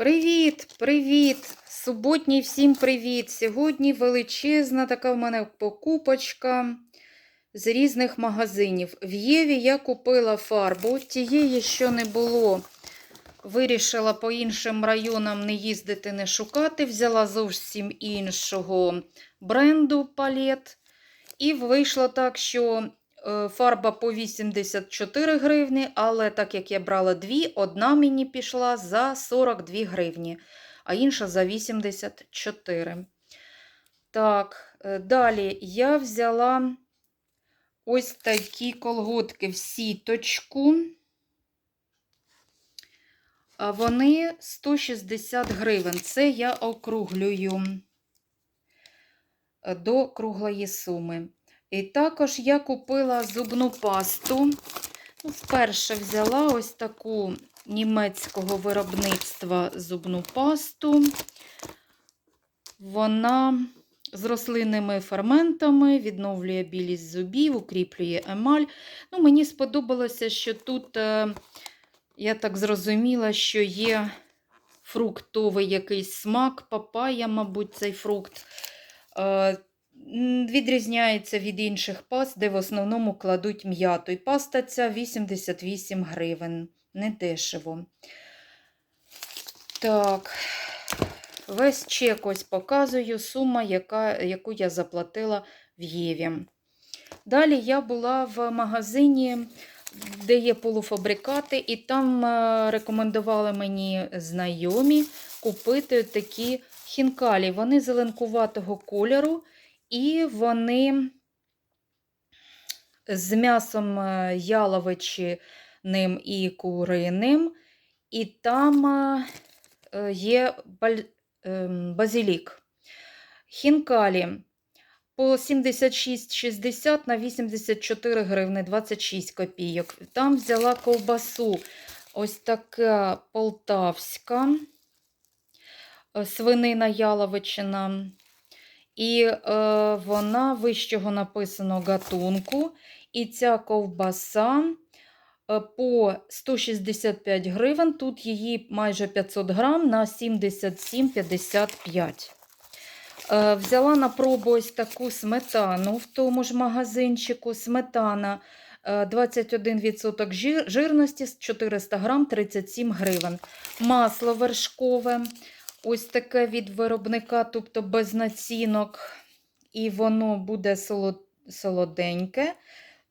Привіт, привіт! Суботній всім привіт! Сьогодні величезна така в мене покупочка з різних магазинів. В Єві я купила фарбу, тієї, що не було. Вирішила по іншим районам не їздити, не шукати. Взяла зовсім іншого бренду палет. І вийшло так, що фарба по 84 гривні, але так як я брала дві, одна мені пішла за 42 гривні, а інша за 84. Так, е, далі я взяла ось такі колготки в сіточку. Вони 160 гривень. Це я округлюю е, до круглої суми. І також я купила зубну пасту. Ну, Вперше взяла ось таку німецького виробництва зубну пасту. Вона з рослинними ферментами, відновлює білість зубів, укріплює емаль. Ну, Мені сподобалося, що тут, е, я так зрозуміла, що є фруктовий якийсь смак, папая, мабуть, цей фрукт. Відрізняється від інших паст, де в основному кладуть м'яту. І паста ця 88 гривень. Недешево. Так, весь чек ось показую, сума, яка, яку я заплатила в Єві. Далі я була в магазині, де є полуфабрикати, і там е, рекомендували мені знайомі купити такі хінкалі. Вони зеленкуватого кольору, і вони з м'ясом е, яловичиним і куриним, і там е, є ем, базилік. Хінкалі по 76,60 на 84 гривни 26 копійок. Там взяла ковбасу. Ось така полтавська е, свинина яловичина. І е, вона вищого написано гатунку. І ця ковбаса е, по 165 гривень. Тут її майже 500 грам на 77,55. Е, Взяла на пробу ось таку сметану в тому ж магазинчику. Сметана е, 21% жир- жирності, 400 грам, 37 гривень. Масло вершкове, ось таке від виробника, тобто без націнок. І воно буде солоденьке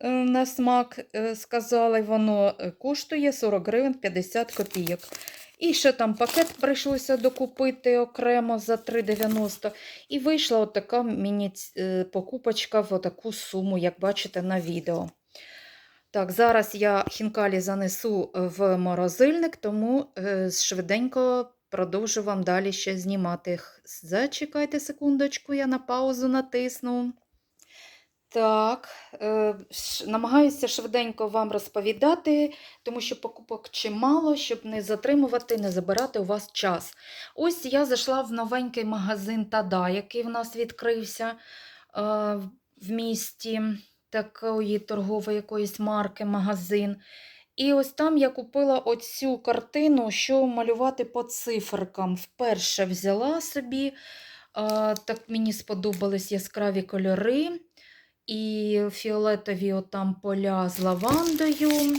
е, на смак, е, сказали, воно е, коштує 40 гривень 50 копійок. І ще там пакет прийшлося докупити окремо за 3,90. І вийшла от така міні-покупочка в таку суму, як бачите на відео. Так, зараз я хінкалі занесу в морозильник, тому швиденько продовжу вам далі ще знімати. Зачекайте секундочку, я на паузу натисну. Так, е, намагаюся швиденько вам розповідати, тому що покупок чимало, щоб не затримувати, не забирати у вас час. Ось я зайшла в новенький магазин Тада, який в нас відкрився е, в місті такої торгової якоїсь марки магазин. І ось там я купила оцю картину, що малювати по циферкам. Вперше взяла собі, так мені сподобались яскраві кольори. І фіолетові отам поля з лавандою.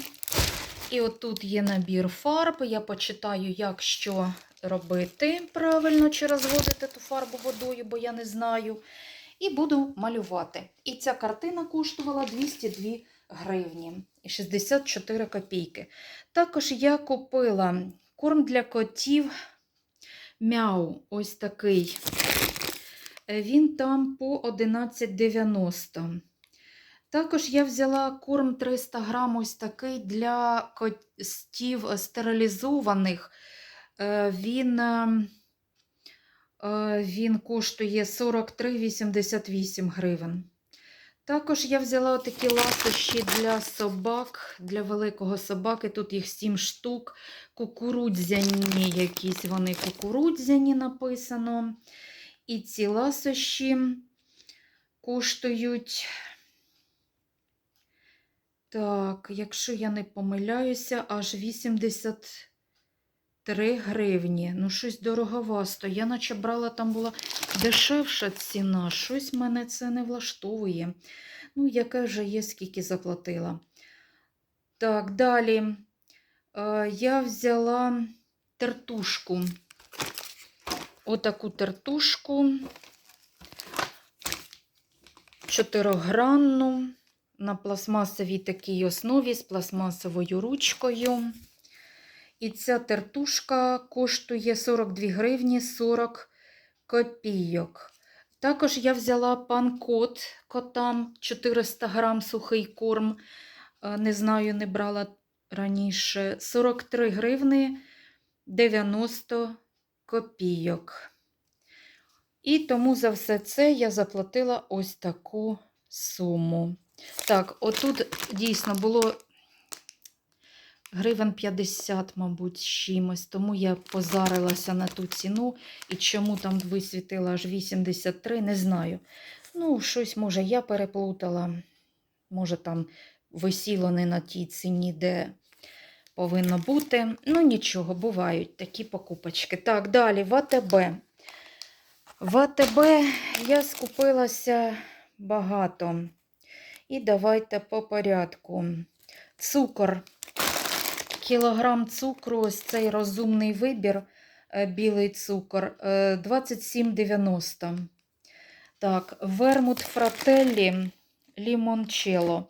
І отут є набір фарб. Я почитаю, як що робити правильно, чи розводити ту фарбу водою, бо я не знаю. І буду малювати. І ця картина коштувала 202 гривні 64 копійки. Також я купила корм для котів мяу. Ось такий. Е, Він там по 11,90. Також я взяла корм 300 грам ось такий для котів стерилізованих. Е, Він, е, він коштує 43,88 гривень. Також я взяла такі ласощі для собак, для великого собаки. Тут їх 7 штук. Кукурудзяні якісь вони кукурудзяні написано. І ці ласощі коштують. Так, якщо я не помиляюся, аж 80 3 гривні. Ну, щось дороговасто. Я наче брала, там була дешевша ціна. Щось мене це не влаштовує. Ну, яке вже є, скільки заплатила. Так, далі. Е, я взяла тертушку. Отаку тертушку. Чотиригранну на пластмасовій такій основі з пластмасовою ручкою. І ця тертушка коштує 42 гривні 40 копійок. Також я взяла пан-кот котам 400 грам сухий корм. Е, Не знаю, не брала раніше. 43 гривни 90 копійок. І тому за все це я заплатила ось таку суму. Так, отут дійсно було гривень 50, мабуть, чимось, тому я позарилася на ту ціну. І чому там висвітила аж 83, не знаю. Ну, щось, може, я переплутала. Може, там висіло не на тій ціні, де повинно бути. Ну, нічого, бувають такі покупочки. Так, далі, в АТБ. В АТБ я скупилася багато. І давайте по порядку. Цукор. Кілограм цукру, ось цей розумний вибір, е, білий цукор, е, 27,90. Так, вермут фрателлі лімончело.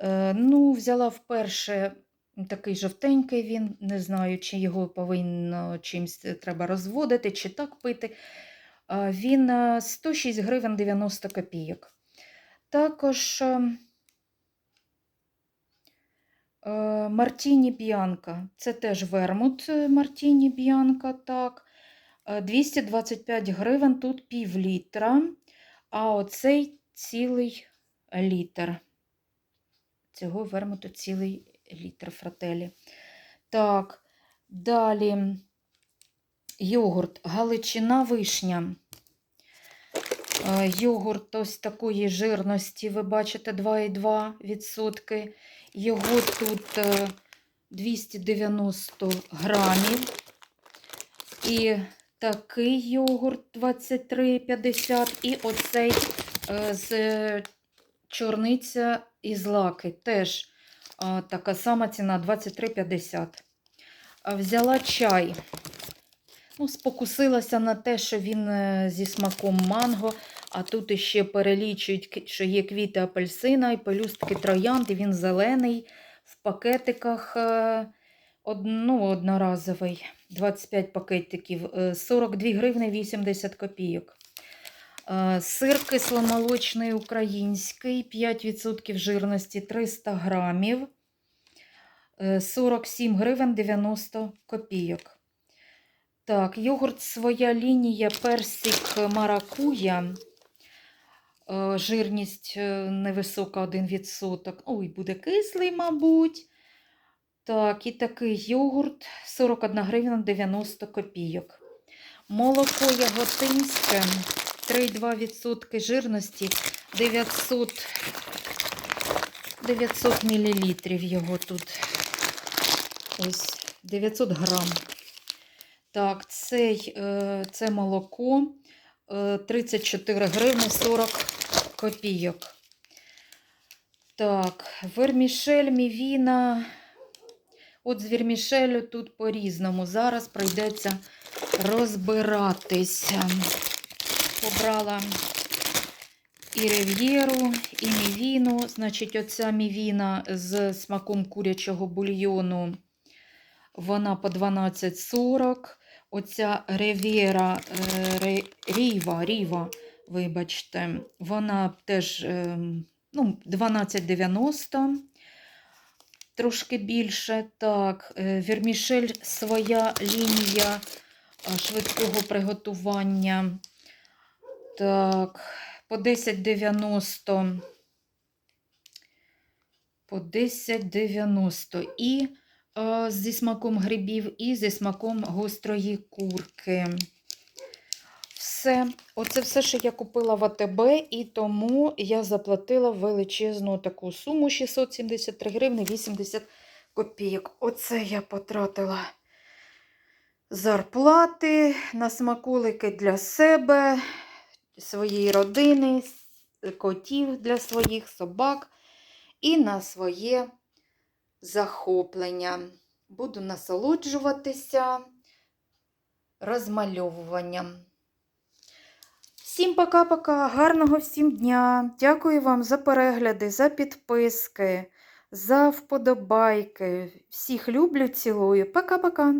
Е, Ну, взяла вперше такий жовтенький він, не знаю, чи його повинно чимось треба розводити, чи так пити. Він е, 106 гривень 90 копійок. Також е, е, Мартіні Б'янка. Це теж вермут е, Мартіні Б'янка, так. Е, 225 гривень, тут пів літра, а оцей цілий літр. Цього вермуту цілий літр фрателі. Так, далі йогурт, галичина вишня. Е, Йогурт ось такої жирності, ви бачите, 2,2%. Його тут е, 290 грамів. І такий йогурт 23,50. І оцей е, з чорниця і злаки. Теж е, така сама ціна 23,50. Взяла чай. Ну, спокусилася на те, що він е, зі смаком манго, а тут іще перелічують, що є квіти апельсина і пелюстки троянд, і він зелений в пакетиках е, ну, одноразовий. 25 пакетиків, е, 42 гривни 80 копійок. Е, Сир кисломолочний український, 5% жирності 300 грамів, е, 47 гривень 90 копійок. Так, йогурт своя лінія, персик маракуя. Е, Жирність е, невисока 1%. Ой, буде кислий, мабуть. Так, і такий йогурт 41 гривня 90 копійок. Молоко яготинське 3,2% жирності 900, 900 мл його тут. Ось 900 грам. Так, цей, е, це молоко е, 34 гривні 40 копійок. Так, вермішель, мівіна. От з вермішелю тут по-різному. Зараз прийдеться розбиратися. Побрала і рев'єру, і мівіну. Значить, оця мівіна з смаком курячого бульйону, вона по 12,40. Оця ревєра, е, ріва, ріва, вибачте, вона теж ем, ну, 12,90. Трошки більше. Так, е, вермішель своя лінія швидкого приготування. Так, по 10,90. По 10,90. І е, зі смаком грибів, і зі смаком гострої курки. Все, оце все, що я купила в АТБ, і тому я заплатила величезну таку суму 673 гривни 80 копійок. Оце я потратила зарплати, на смаколики для себе, своєї родини, котів для своїх собак і на своє захоплення. Буду насолоджуватися розмальовуванням. Всім пока-пока, гарного всім дня. Дякую вам за перегляди, за підписки, за вподобайки. Всіх люблю, цілую. Пока-пока.